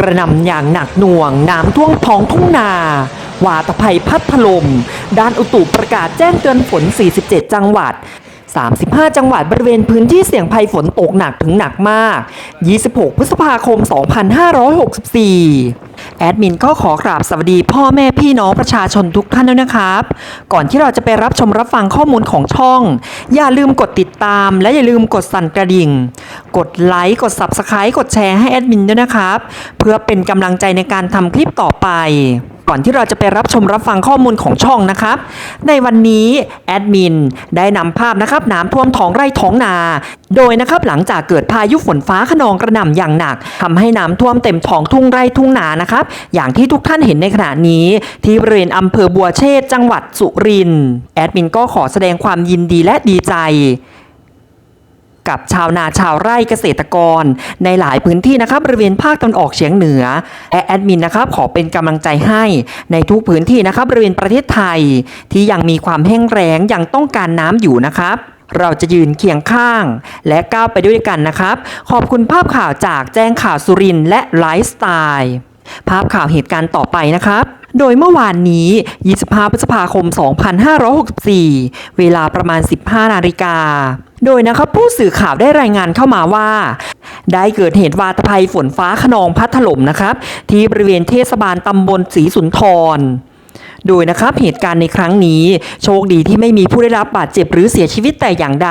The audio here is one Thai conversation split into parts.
กระหน่ำอย่างหนักหน่วงน้ำท่วมท้องทุ่งนา วาตภัยพัดถล่มด้านอุตุประกาศแจ้งเตือนฝน 47 จังหวัด 35 จังหวัดบริเวณพื้นที่เสี่ยงภัยฝนตกหนักถึงหนักมาก 26 พฤษภาคม 2564แอดมินก็ขอกราบสวัสดีพ่อแม่พี่น้องประชาชนทุกท่านด้วยนะครับ ก่อนที่เราจะไปรับชมรับฟังข้อมูลของช่อง อย่าลืมกดติดตาม และอย่าลืมกดสั่นกระดิ่ง กดไลค์กด Subscribe กดแชร์ให้แอดมินด้วยนะครับ เพื่อเป็นกำลังใจในการทำคลิปต่อไป ก่อนที่เราจะไปรับชมรับฟังข้อมูลของช่องนะครับ ในวันนี้แอดมินได้นำภาพนะครับน้ำท่วมท้องไร่ท้องนา โดยนะครับหลังจากเกิดพายุฝนฟ้าขนองกระหน่ำอย่างหนักทำให้น้ำท่วมเต็มท้องทุ่งไร่ทุ่งนานะครับ อย่างที่ทุกท่านเห็นในขณะนี้ ที่บริเวณอำเภอบัวเชษจังหวัดสุรินทร์แอดมินก็ขอแสดงความยินดีและดีใจ กับชาวนาชาวไร่เกษตรกร ในหลายพื้นที่นะครับบริเวณภาคตะวันออกเฉียงเหนือและแอดมินนะครับขอเป็นกำลังใจให้ในทุกพื้นที่นะครับบริเวณประเทศไทย ที่ยังมีความแห้งแล้งยังต้องการน้ำอยู่นะครับเราจะยืนเคียงข้าง และก้าวไปด้วยกันนะครับ ขอบคุณภาพข่าวจากแจ้งข่าวสุรินและไลฟ์สไตล์ ภาพข่าวเหตุการณ์ต่อไปนะครับ โดยเมื่อวานนี้ 25 พฤษภาคม 2564 เวลาประมาณ 15 นาฬิกา โดยนะครับผู้สื่อข่าวได้รายงานเข้ามาว่า ได้เกิดเหตุวาตภัยฝนฟ้าขนองพัดถล่มนะครับ ที่บริเวณเทศบาลตำบลศรีสุนทร โดยนะครับเหตุการณ์ในครั้งนี้ โชคดีที่ไม่มีผู้ได้รับบาดเจ็บหรือเสียชีวิตแต่อย่างใด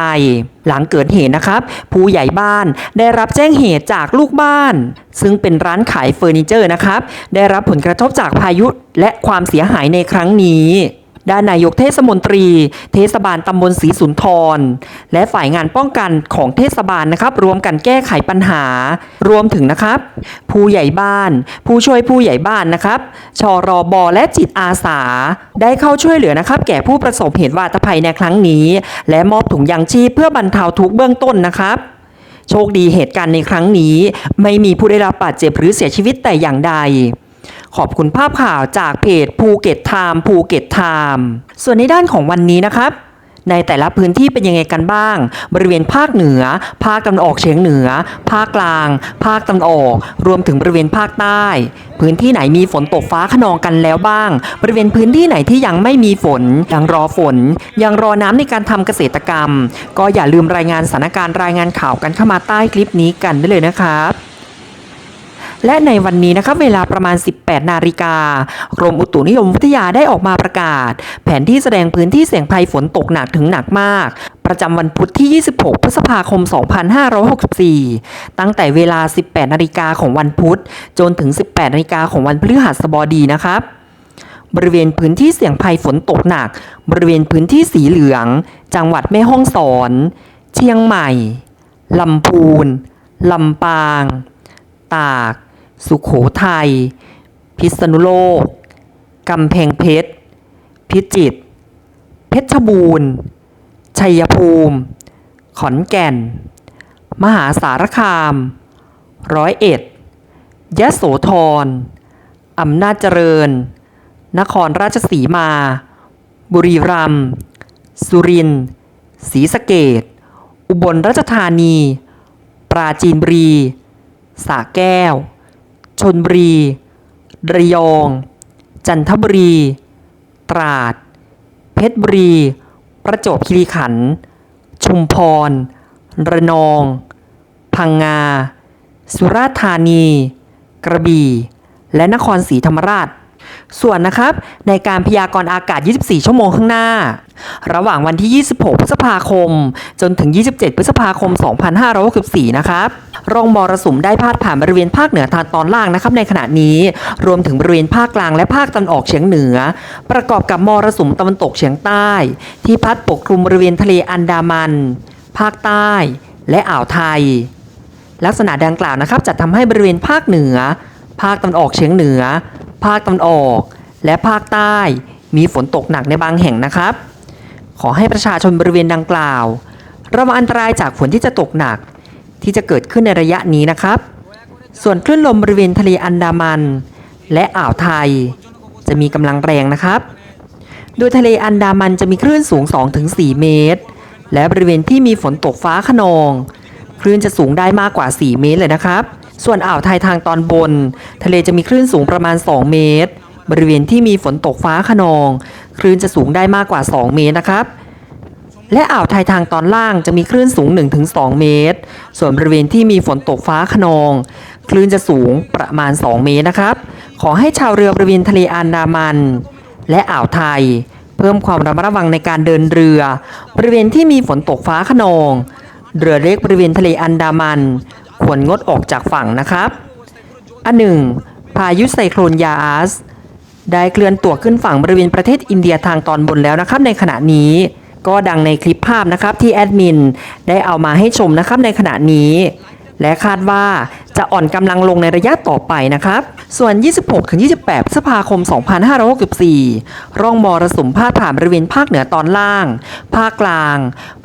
หลังเกิดเหตุนะครับ ผู้ใหญ่บ้านได้รับแจ้งเหตุจากลูกบ้าน ซึ่งเป็นร้านขายเฟอร์นิเจอร์นะครับ ได้รับผลกระทบจากพายุและความเสียหายในครั้งนี้ ด้านนายกเทศมนตรี เทศบาลตำบลศรีสุนทร และฝ่ายงานป้องกันของเทศบาลนะครับ รวมกันแก้ไขปัญหา รวมถึงนะครับ ผู้ใหญ่บ้าน ผู้ช่วยผู้ใหญ่บ้านนะครับชรบและจิตอาสา ได้เข้าช่วยเหลือนะครับ แก่ผู้ประสบเหตุวาตภัยในครั้งนี้ และมอบถุงยางชีพเพื่อบรรเทาทุกเบื้องต้นนะครับโชคดีเหตุการณ์ในครั้งนี้ ไม่มีผู้ได้รับบาดเจ็บหรือเสียชีวิตแต่อย่างใด ขอบคุณภาพข่าวจากเพจภูเก็ตไทม์ภูเก็ตไทม์ส่วนในด้านของวันนี้นะครับในแต่ละพื้นที่เป็นยังไงกันบ้าง บริเวณภาคเหนือ ภาคตะวันออกเฉียงเหนือ ภาคกลาง ภาคตะวันออก รวมถึงบริเวณภาคใต้ พื้นที่ไหนมีฝนตกฟ้าขนองกันแล้วบ้าง บริเวณพื้นที่ไหนที่ยังไม่มีฝน ยังรอฝน ยังรอน้ำในการทำเกษตรกรรม ก็อย่าลืมรายงานสถานการณ์รายงานข่าวกันเข้ามาใต้คลิปนี้กันได้เลยนะครับ และในวันนี้นะครับเวลาประมาณ 18 นาฬิกากรมอุตุนิยมวิทยาได้ออกมาประกาศ แผนที่แสดงพื้นที่เสี่ยงภัยฝนตกหนักถึงหนักมาก ประจำวันพุธที่ 26 พฤษภาคม 2564 ตั้งแต่เวลา 18 นาฬิกาของวันพุธ จนถึง 18 นาฬิกาของวันพฤหัสบดีนะครับบริเวณพื้นที่เสี่ยงภัยฝนตกหนัก บริเวณพื้นที่สีเหลือง จังหวัดแม่ฮ่องสอน เชียงใหม่ ลำพูน ลำปาง ตาก สุขโขทัย พิษณุโลก กำแพงเพชร พิจิตร เพชรบูรณ์ ชัยภูมิ ขอนแก่น มหาสารคาม ร้อยเอ็ด ยะโสธร อำนาจเจริญ นครราชสีมา บุรีรัมย์ สุรินทร์ ศรีสะเกดอุบลราชธานี ปราจีนบุรีสระแก้ว ชนบุรี ระยอง จันทบุรี ตราด เพชรบุรี ประจวบคีรีขันธ์ ชุมพร ระนอง พังงา สุราษฎร์ธานี กระบี่ และนครศรีธรรมราชส่วนนะครับในการพยากรณ์อากาศ 24 ชั่วโมงข้างหน้า ระหว่างวันที่ 26 พฤษภาคม จนถึง 27 พฤษภาคม 2564 นะครับ ร่องมรสุมได้พาดผ่านบริเวณภาคเหนือทางตอนล่างนะครับในขณะนี้ รวมถึงบริเวณภาคกลางและภาคตะวันออกเฉียงเหนือ ประกอบกับมรสุมตะวันตกเฉียงใต้ ที่พัดปกคลุมบริเวณทะเลอันดามัน ภาคใต้ และอ่าวไทย ลักษณะดังกล่าวนะครับจะทำให้บริเวณภาคเหนือ ภาคตะวันออกเฉียงเหนือ ภาคตะวันออก และภาคใต้ มีฝนตกหนักในบางแห่งนะครับ ขอให้ประชาชนบริเวณดังกล่าวระวังอันตรายจากฝนที่จะตกหนัก ที่จะเกิดขึ้นในระยะนี้นะครับ ส่วนคลื่นลมบริเวณทะเลอันดามัน และอ่าวไทย จะมีกำลังแรงนะครับ โดยทะเลอันดามันจะมีคลื่นสูง 2-4 เมตร และบริเวณที่มีฝนตกฟ้าขนอง คลื่นจะสูงได้มากกว่า 4 เมตรเลยนะครับ ส่วนอ่าวไทยทางตอนบน ทะเลจะมีคลื่นสูงประมาณ 2 เมตร บริเวณที่มีฝนตกฟ้าขนอง คลื่นจะสูงได้มากกว่า 2 เมตรนะครับ และอ่าวไทยทางตอนล่างจะมีคลื่นสูง 1-2 เมตร ส่วนบริเวณที่มีฝนตกฟ้าขนอง คลื่นจะสูงประมาณ 2 เมตรนะครับ ขอให้ชาวเรือบริเวณทะเลอันดามัน และอ่าวไทย เพิ่มความระมัดระวังในการเดินเรือ บริเวณที่มีฝนตกฟ้าขนอง เรือเล็กบริเวณทะเลอันดามัน ควรงดออกจากฝั่งนะครับ อันหนึ่งพายุไซโคลนยาอาสได้เคลื่อนตัวขึ้นฝั่งบริเวณประเทศอินเดียทางตอนบนแล้วนะครับในขณะนี้ ก็ดังในคลิปภาพนะครับที่แอดมินได้เอามาให้ชมนะครับในขณะนี้และคาดว่าจะอ่อนกำลังลงในระยะต่อไปนะครับ ส่วน 26-28 พฤษภาคม 2564 ร่องมรสุมพาดผ่านบริเวณภาคเหนือตอนล่าง ภาคกลาง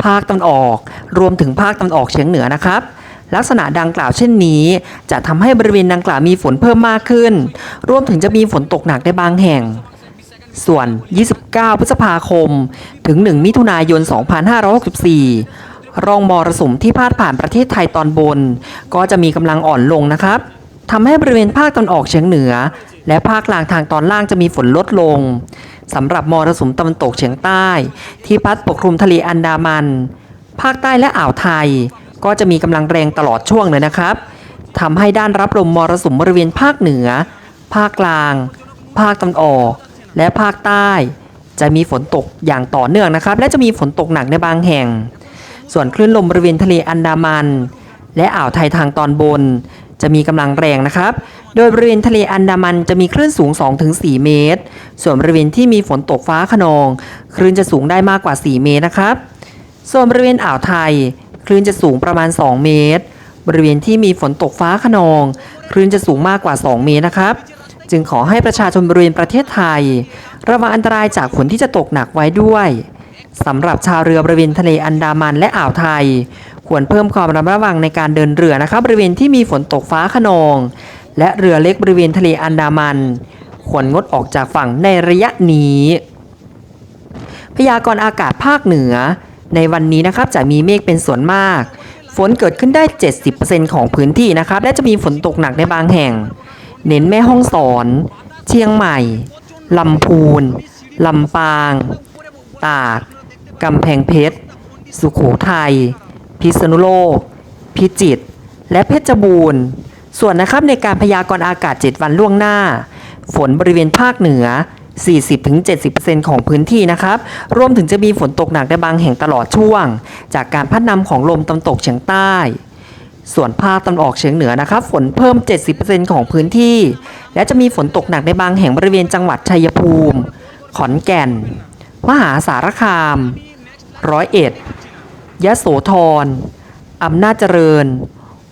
ภาคตะวันออก รวมถึงภาคตะวันออกเฉียงเหนือนะครับ ลักษณะดังกล่าวเช่นนี้ จะทำให้บริเวณดังกล่าวมีฝนเพิ่มมากขึ้น รวมถึงจะมีฝนตกหนักในบางแห่ง ส่วน 29 พฤษภาคม ถึง 1 มิถุนายน 2564 ร่องมรสุมที่พาดผ่านประเทศไทยตอนบน ก็จะมีกำลังอ่อนลงนะครับทำให้บริเวณภาคตอนออกเฉียงเหนือ และภาคกลางทางตอนล่างจะมีฝนลดลงสำหรับมรสุมตะวันตกเฉียงใต้ ที่พัดปกคลุมทะเลอันดามัน ภาคใต้และอ่าวไทย ก็จะมีกำลังแรงตลอดช่วงเลยนะครับทำให้ด้านรับลมมรสุมบริเวณภาคเหนือ ภาคกลาง ภาคตะวันออก และภาคใต้จะมีฝนตกอย่างต่อเนื่องนะครับ และจะมีฝนตกหนักในบางแห่ง ส่วนคลื่นลมบริเวณทะเลอันดามัน และอ่าวไทยทางตอนบน จะมีกำลังแรงนะครับ โดยบริเวณทะเลอันดามันจะมีคลื่นสูง 2-4 เมตร ส่วนบริเวณที่มีฝนตกฟ้าขนอง คลื่นจะสูงได้มากกว่า 4 เมตรนะครับ ส่วนบริเวณอ่าวไทย คลื่นจะสูงประมาณ 2 เมตร บริเวณที่มีฝนตกฟ้าขนอง คลื่นจะสูงมากกว่า 2 เมตรนะครับ จึงขอให้ประชาชนบริเวณประเทศไทย ระวังอันตรายจากฝนที่จะตกหนักไว้ด้วยสำหรับชาวเรือบริเวณทะเลอันดามันและอ่าวไทย ควรเพิ่มความระมัดระวังในการเดินเรือนะครับบริเวณที่มีฝนตกฟ้าขนอง และเรือเล็กบริเวณทะเลอันดามัน ควรงดออกจากฝั่งในระยะนี้ พยากรณ์อากาศภาคเหนือ ในวันนี้นะครับจะมีเมฆเป็นส่วนมาก ฝนเกิดขึ้นได้ 70%ของพื้นที่นะครับและจะมีฝนตกหนักในบางแห่ง เน้นแม่ห้องสอน เชียงใหม่ ลำพูน ลำปาง ตาก กำแพงเพชร สุโขทัย พิษณุโลก พิจิตร และเพชรบูรณ์ ส่วนนะครับในการพยากรณ์อากาศ 7 วันล่วงหน้า ฝนบริเวณภาคเหนือ 40-70%ของพื้นที่นะครับ รวมถึงจะมีฝนตกหนักในบางแห่งตลอดช่วง จากการพัดนำของลมตะวันตกเฉียงใต้ ส่วนภาคตะวันออกเฉียงเหนือนะครับ ฝนเพิ่ม 70%ของพื้นที่ และจะมีฝนตกหนักในบางแห่งบริเวณจังหวัดชัยภูมิ ขอนแก่น มหาสารคาม ร้อยเอ็ด ยะโสธร อำนาจเจริญ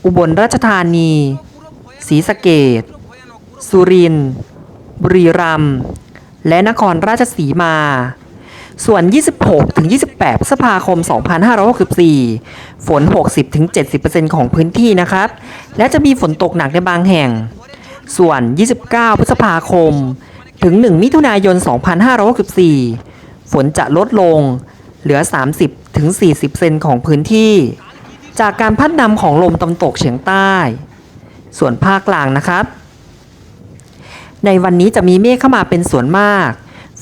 อุบลราชธานี ศรีสะเกดสุรินทร์ บุรีรัมย์ และนครราชสีมา ส่วน 26 ถึง 28 พฤษภาคม 2564 ฝน 60 ถึง 70%ของพื้นที่นะครับ และจะมีฝนตกหนักในบางแห่ง ส่วน 29 พฤษภาคม ถึง 1 มิถุนายน 2564 ฝนจะลดลง เหลือ 30 ถึง 40 เซนของพื้นที่ จากการพัดนำของลมตะวันตกเฉียงใต้ ส่วนภาคกลางนะครับ ในวันนี้จะมีเมฆเข้ามาเป็นส่วนมาก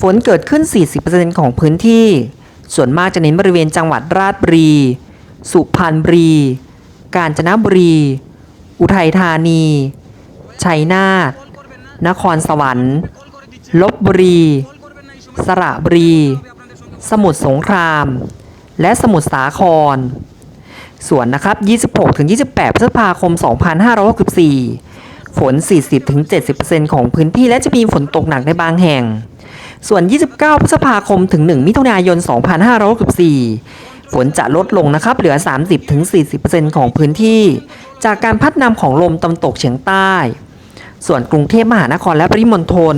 ฝนเกิดขึ้น 40%ของพื้นที่ ส่วนมากจะเน้นบริเวณจังหวัดราชบุรี สุพรรณบุรี กาญจนบุรี อุทัยธานี ชัยนาท นครสวรรค์ ลบบุรี สระบุรี สมุทรสงคราม และสมุทรสาคร ส่วนนะครับ 26-28 พฤษภาคม 2564 ฝน 40-70%ของพื้นที่และจะมีฝนตกหนักในบางแห่ง ส่วน 29 พฤษภาคมถึง 1 มิถุนายน 2564 ฝนจะลดลงนะครับ เหลือ 30-40%ของพื้นที่ จากการพัดนำของลมตะวันตกเฉียงใต้ ส่วนกรุงเทพมหานครและปริมณฑล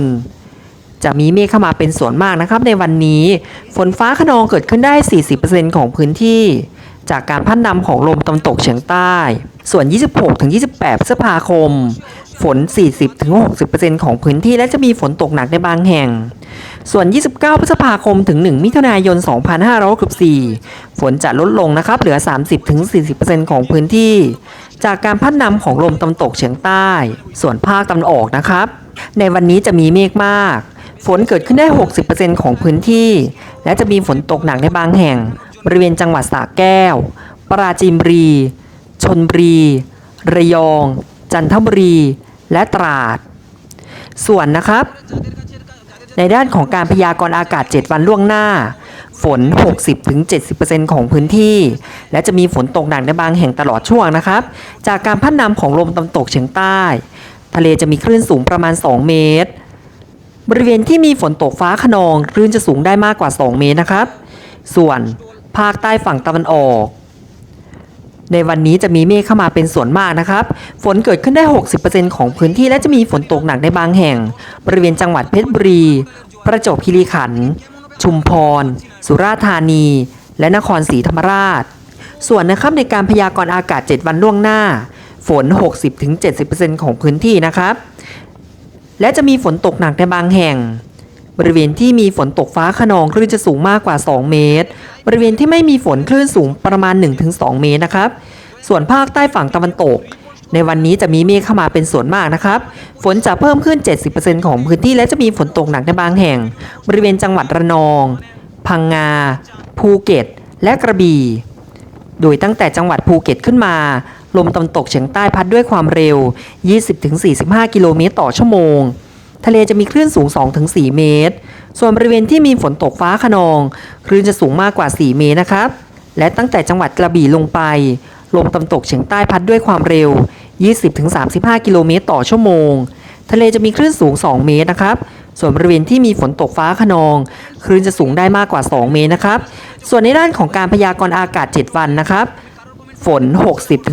จะมีเมฆเข้ามาเป็นส่วนมากนะครับ ในวันนี้ ฝนฟ้าขนองเกิดขึ้นได้ 40%ของพื้นที่ จากการพัดนำของลมตะวันตกเฉียงใต้ ส่วน 26-28 พฤษภาคม ฝน 40-60%ของพื้นที่และจะมีฝนตกหนักในบางแห่ง ส่วน 29 พฤษภาคมถึง 1 มิถุนายน 2564 ฝนจะลดลงนะครับ เหลือ 30-40%ของพื้นที่ จากการพัดนำของลมตะวันตกเฉียงใต้ ส่วนภาคตะวันออกนะครับ ในวันนี้จะมีเมฆมาก ฝนเกิดขึ้นได้ 60%ของพื้นที่ และจะมีฝนตกหนักในบางแห่ง บริเวณจังหวัดสระแก้ว ปราจีนบุรี ชนบุรี ระยอง จันทบุรีและตราด ส่วนนะครับ ในด้านของการพยากรณ์อากาศ 7 วันล่วงหน้า ฝน 60-70%ของพื้นที่ และจะมีฝนตกหนักในบางแห่งตลอดช่วงนะครับ จากการพัดนำของลมตะวันตกเฉียงใต้ ทะเลจะมีคลื่นสูงประมาณ 2 เมตร บริเวณที่มีฝนตกฟ้าขนองคลื่นจะสูงได้มากกว่า 2 เมตรนะครับ ส่วนภาคใต้ฝั่งตะวันออก ในวันนี้จะมีเมฆเข้ามาเป็นส่วนมากนะครับ ฝนเกิดขึ้นได้ 60%ของพื้นที่และจะมีฝนตกหนักในบางแห่ง บริเวณจังหวัดเพชรบุรี ประจวบคีรีขันธ์ ชุมพร สุราษฎร์ธานี และนครศรีธรรมราช ส่วนนะครับในการพยากรณ์อากาศ 7 วันล่วงหน้า ฝน 60-70%ของพื้นที่นะครับ และจะมีฝนตกหนักในบางแห่ง บริเวณที่มีฝนตกฟ้าขนองคลื่นจะสูงมากกว่า 2 เมตร บริเวณที่ไม่มีฝนคลื่นสูงประมาณ 1-2 เมตรนะครับ ส่วนภาคใต้ฝั่งตะวันตก ในวันนี้จะมีเมฆเข้ามาเป็นส่วนมากนะครับ ฝนจะเพิ่มขึ้น 70%ของพื้นที่และจะมีฝนตกหนักในบางแห่ง บริเวณจังหวัดระนอง พังงา ภูเก็ต และกระบี่ โดยตั้งแต่จังหวัดภูเก็ตขึ้นมาลมตะวันตกเฉียงใต้พัดด้วยความเร็ว 20-45 กิโลเมตรต่อชั่วโมง ทะเลจะมีคลื่นสูง 2-4 เมตร ส่วนบริเวณที่มีฝนตกฟ้าขนอง คลื่นจะสูงมากกว่า 4 เมตรนะครับ และตั้งแต่จังหวัดกระบี่ลงไป ลมตะวันตกเฉียงใต้พัดด้วยความเร็ว 20-35 กิโลเมตรต่อชั่วโมง ทะเลจะมีคลื่นสูง 2 เมตรนะครับ ส่วนบริเวณที่มีฝนตกฟ้าขนอง คลื่นจะสูงได้มากกว่า 2 เมตรนะครับ ส่วนในด้านของการพยากรณ์อากาศ 7 วันนะครับ ฝน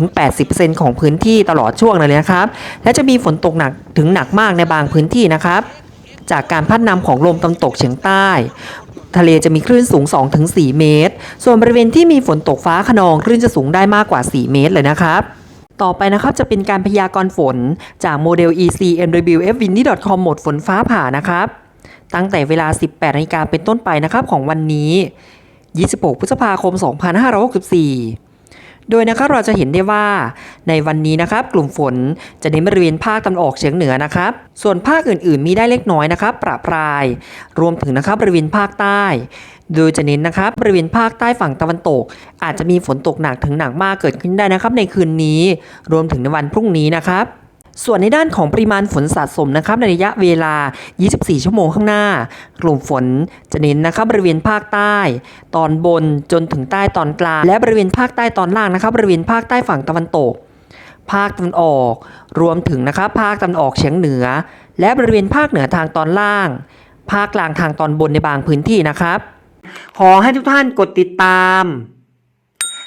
60-80%ของพื้นที่ตลอดช่วงเลยนะครับ และจะมีฝนตกหนักถึงหนักมากในบางพื้นที่นะครับ จากการพัดนำของลมตะวันตกเฉียงใต้ ทะเลจะมีคลื่นสูง 2-4 เมตร ส่วนบริเวณที่มีฝนตกฟ้าขนองคลื่นจะสูงได้มากกว่า 4 เมตรเลยนะครับต่อไปนะครับจะเป็นการพยากรณ์ฝนจากโมเดล EC NWFWindy.com โหมดฝนฟ้าผ่านะครับ ตั้งแต่เวลา 18นาฬิกาเป็นต้นไปนะครับของวันนี้ 26 พฤษภาคม 2564 โดยนะครับเราจะเห็นได้ว่าในวันนี้นะครับกลุ่มฝนจะเน้นบริเวณภาคตะวันออกเฉียงเหนือนะครับ ส่วนภาคอื่นๆ มีได้เล็กน้อยนะครับประปราย รวมถึงนะครับบริเวณภาคใต้ โดยจะเน้นนะครับบริเวณภาคใต้ฝั่งตะวันตก อาจจะมีฝนตกหนักถึงหนักมากเกิดขึ้นได้นะครับ ในคืนนี้ รวมถึงในวันพรุ่งนี้นะครับ ส่วนในด้านของปริมาณฝนสะสมนะครับในระยะเวลา 24 ชั่วโมงข้างหน้า กลุ่มฝนจะเน้นนะครับบริเวณภาคใต้ ตอนบนจนถึงใต้ตอนกลาง และบริเวณภาคใต้ตอนล่างนะครับบริเวณภาคใต้ฝั่งตะวันตก ภาคตะวันออก รวมถึงนะครับภาคตะวันออกเฉียงเหนือ และบริเวณภาคเหนือทางตอนล่าง ภาคกลางทางตอนบนในบางพื้นที่นะครับ ขอให้ทุกท่านกดติดตาม